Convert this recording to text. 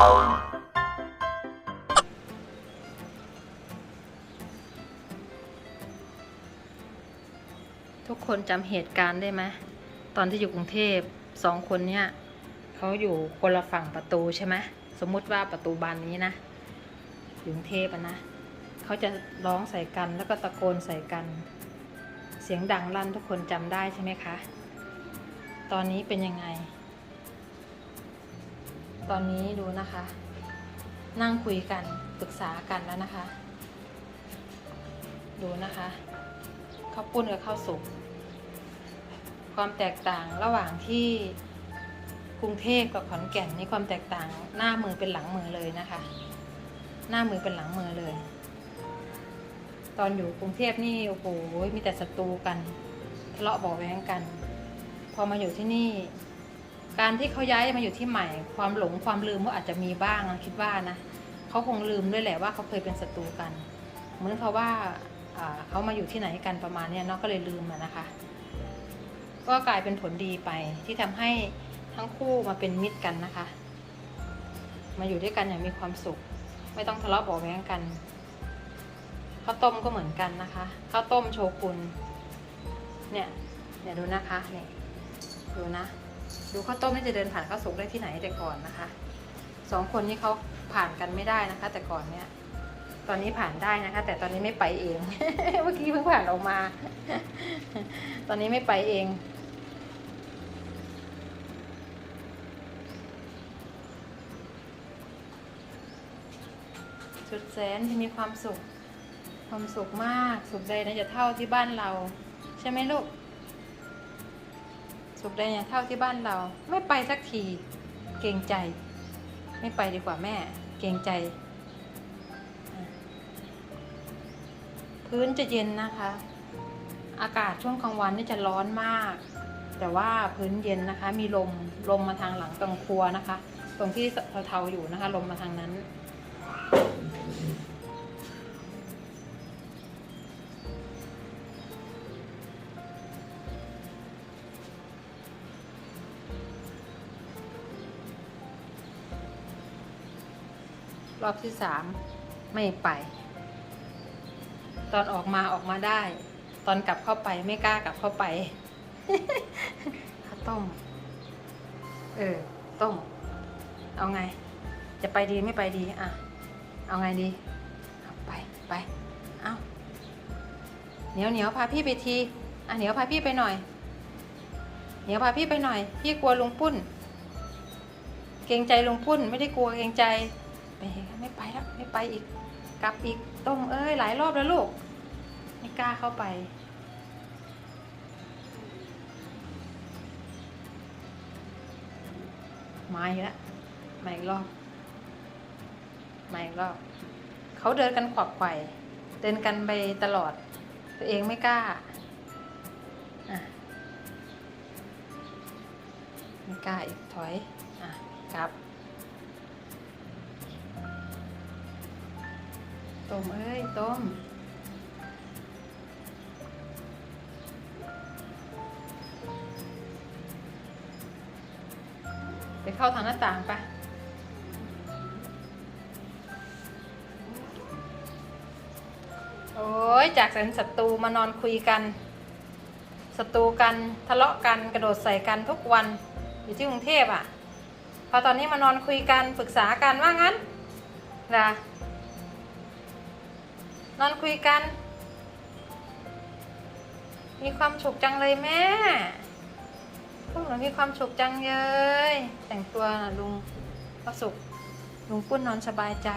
ทุกคนจำเหตุการณ์ได้ไหมตอนที่อยู่กรุงเทพสองคนเนี้ยเขาอยู่คนละฝั่งประตูใช่ไหมสมมุติว่าประตูบานนี้นะอยู่กรุงเทพนะเขาจะร้องใส่กันแล้วก็ตะโกนใส่กัน เสียงดังลั่นทุกคนจำได้ใช่ไหมคะ ตอนนี้เป็นยังไง ตอนนี้ดูนะคะ นั่งคุยกันปรึกษากันแล้วนะคะ ดูนะคะข้าวปุ้นกับข้าวสุกความแตกต่างระหว่างที่กรุงเทพกับขอนแก่นนี่ความแตกต่างหน้ามือเป็นหลังมือเลยนะคะ หน้ามือเป็นหลังมือเลย ตอนอยู่กรุงเทพนี่โอ้โหมีแต่ศัตรูกันทะเลาะเบาะแว้งกัน พอมาอยู่ที่นี่ การที่เขาย้ายมาอยู่ที่ใหม่ ความหลงความลืมก็อาจจะมีบ้างคิดว่านะเขาคงลืมด้วยแหละว่าเขาเคยเป็นศัตรูกัน เหมือนเขาว่าเขามาอยู่ที่ไหนกันประมาณนี้เนาะก็เลยลืมนะคะ ก็กลายเป็นผลดีไปที่ทำให้ทั้งคู่มาเป็นมิตรกันนะคะ มาอยู่ด้วยกันอย่างมีความสุข ไม่ต้องทะเลาะเบาะแว้งกันข้าวต้มก็เหมือนกันนะคะข้าวต้มโชกุนเนี่ยเนี่ยดูนะคะเนี่ยดูนะ ดูข้าวต้มนี่จะเดินผ่านข้าวสุกได้ที่ไหนแต่ก่อนนะคะสองคนนี้เขาผ่านกันไม่ได้นะคะ แต่ก่อนเนี่ย ตอนนี้ผ่านได้นะคะ แต่ตอนนี้ไม่ไปเอง เมื่อกี้เพิ่งผ่านออกมา ตอนนี้ไม่ไปเองสุดแสนที่มีความสุข ความสุขมาก สุขใดนะจะเท่าที่บ้านเรา ใช่ไหมลูก สุขใดเนี่ยเท่าที่บ้านเรา ไม่ไปสักที เกรงใจ ไม่ไปดีกว่าแม่ เกรงใจ พื้นจะเย็นนะคะ อากาศช่วงกลางวันนี่จะร้อนมาก แต่ว่าพื้นเย็นนะคะ มีลมลมมาทางหลังตรงครัวนะคะ ตรงที่เทาๆอยู่นะคะ ลมมาทางนั้น รอบที่สามไม่ไป ตอนออกมาออกมาได้ ตอนกลับเข้าไปไม่กล้ากลับเข้าไปข้าต้ม เออ ต้ม เอาไง จะไปดีไม่ไปดี อะ เอาไงดีเอาไปไป เอาเหนียวเหนียวพาพี่ไปที อะเหนียวพาพี่ไปหน่อย เหนียวพาพี่ไปหน่อย พี่กลัวลุงปุ้น เกรงใจลุงปุ้น ไม่ได้กลัวเกรงใจ ไปไม่ไปแล้วไม่ไปอีก กลับอีกต้มเอ้ยหลายรอบแล้วลูก ไม่กล้าเข้าไป มาอีกแล้วมาอีกรอบมาอีกรอบเขาเดินกันขวักไขว่เดินกันไปตลอด ตัวเองไม่กล้าไม่กล้าอีกถอย อะกลับ ต้มเอ้ยต้มไปเข้าทางหน้าต่างปะโอ้ยจากสันศัตรูมานอนคุยกันศัตรูกันทะเลาะกันกระโดดใส่กันทุกวันอยู่ที่กรุงเทพอะ่ะ พอตอนนี้มานอนคุยกันปรึกษากันว่างั้นนะ นอนคุยกัน มีความสุขจังเลยแม่พวกหนูมีความสุขจังเลยแต่งตัวนะลุงก็สุขลุงปุ้นนอนสบายใจ